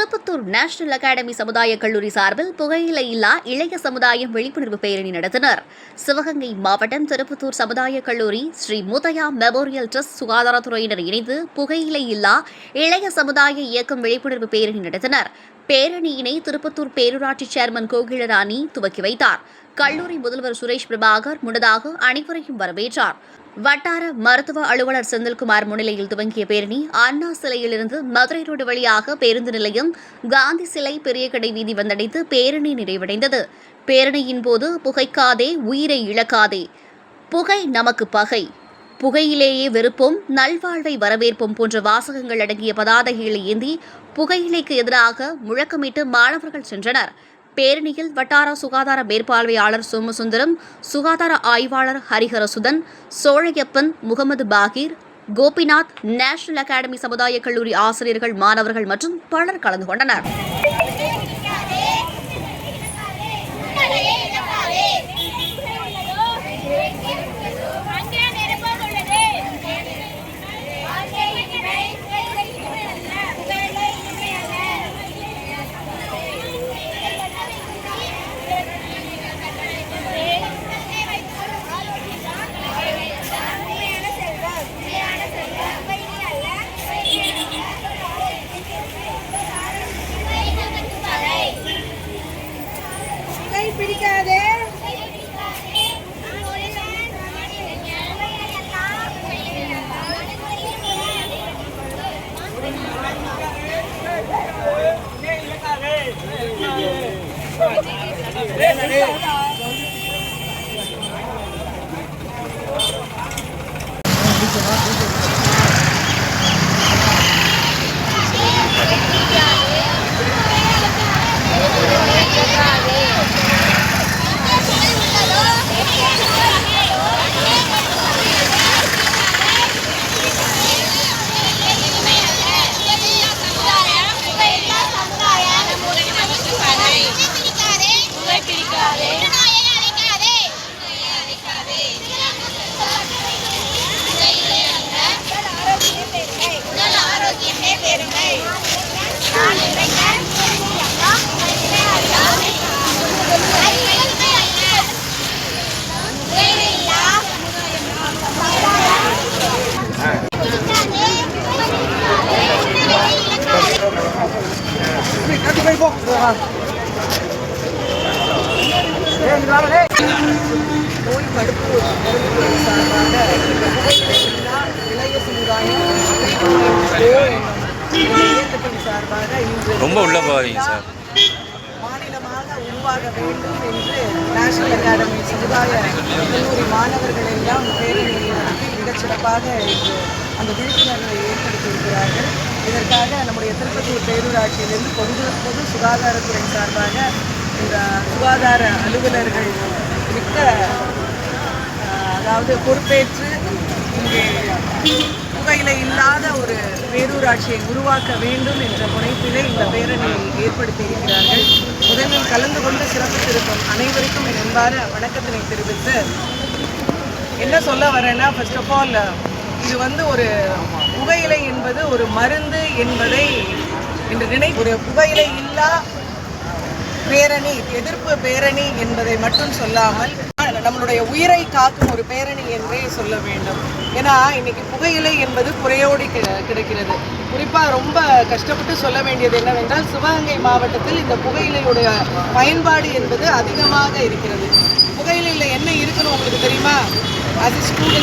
Tirupattur national academy சமுதாய கல்லூரி சார்பில் புகையிலை இல்லா இளைய சமுதாயம் விழிப்புணர்வு பேரணி நடத்தினர். சிவகங்கை மாவட்டம் திருப்பத்தூர் சமுதாய கல்லூரி ஸ்ரீ முத்தையா மெமோரியல் ட்ரஸ்ட் சுகாதாரத்துறையினர் இணைந்து புகையிலை இல்லா இளைய சமுதாய இயக்கம் விழிப்புணர்வு பேரணி நடத்தினர். பேரணியினை திருப்பத்தூர் பேரூராட்சி சேர்மன் கோகிலராணி துவக்கி வைத்தார். கல்லூரி முதல்வர் சுரேஷ் பிரபாகர் முன்னதாக அனைவரையும் வரவேற்றார். வட்டார மருத்துவ அலுவலர் செந்தில்குமார் முன்னிலையில் துவங்கிய பேரணி அண்ணா சிலையிலிருந்து மதுரை ரோடு வழியாக பேருந்து நிலையம் காந்தி சிலை பெரிய கடை வீதி வந்தடைந்து பேரணி நிறைவடைந்தது. பேரணியின் போது புகைக்காதே உயிரை இழக்காதே. புகை நமக்கு பகை. புகையிலேயே வெறுப்போம் நல்வாழ்வை வரவேற்போம் போன்ற வாசகங்கள் அடங்கிய பதாதைகளை ஏந்தி புகையிலைக்கு எதிராக முழக்கமிட்டு மாணவர்கள் சென்றனர். பேரணியில் வட்டார சுகாதார மேற்பார்வையாளர் சோமசுந்தரம் சுகாதார ஆய்வாளர் ஹரிஹரசுதன் சோழையப்பன் முகமது பாகீர் கோபிநாத் நேஷனல் அகாடமி சமுதாய கல்லூரி ஆசிரியர்கள் மாணவர்கள் மற்றும் பலர் கலந்து கொண்டனர். கை பிடிக்காதே ஆரோக்கியமே நோய் தடுப்பு சார்பாக இளைய சமுதாயம் சார்பாக ரொம்ப உள்ள போகாதீங்க சார். மாநிலமாக உருவாக வேண்டும் என்று நேஷனல் அகாடமி சமுதாய கல்லூரி மாணவர்கள் எல்லாம் பேரணியை நடத்தி மிகச் சிறப்பாக இன்று அந்த விழிப்புணர்வை ஏற்படுத்தியிருக்கிறார்கள். இதற்காக நம்முடைய திருப்பத்தூர் பேரூராட்சியிலிருந்து பொது பொது சுகாதாரத்துறை சார்பாக இந்த சுகாதார அலுவலர்கள் மிக்க அதாவது பொறுப்பேற்று இங்கே புகையிலை இல்லாத ஒரு பேரூராட்சியை உருவாக்க வேண்டும் என்ற முனைப்பிலே இந்த பேரணியை ஏற்படுத்தி இருக்கிறார்கள் முதலில் கலந்து கொண்டு சிறப்பித்திருக்கும் அனைவருக்கும் என் அன்பான வணக்கத்தினை தெரிவித்து என்ன சொல்ல வரேன்னா ஃபர்ஸ்ட் ஆஃப் ஆல் இது வந்து ஒரு புகையிலை என்பது ஒரு மருந்து என்பதை என்று நினை ஒரு புகையிலை இல்லா பேரணி எதிர்ப்பு பேரணி என்பதை மட்டும் சொல்லாமல் நம்மளுடைய உயிரை காக்கும் ஒரு பேரணி என்றே சொல்ல வேண்டும். ஏன்னா இன்னைக்கு புகையிலை என்பது குறையோடி கிடைக்கிறது. குறிப்பாக ரொம்ப கஷ்டப்பட்டு சொல்ல வேண்டியது என்னவென்றால் சிவகங்கை மாவட்டத்தில் இந்த புகையிலையுடைய பயன்பாடு என்பது அதிகமாக இருக்கிறது. புகையிலையில் என்ன இருக்குன்னு உங்களுக்கு தெரியுமா? as a school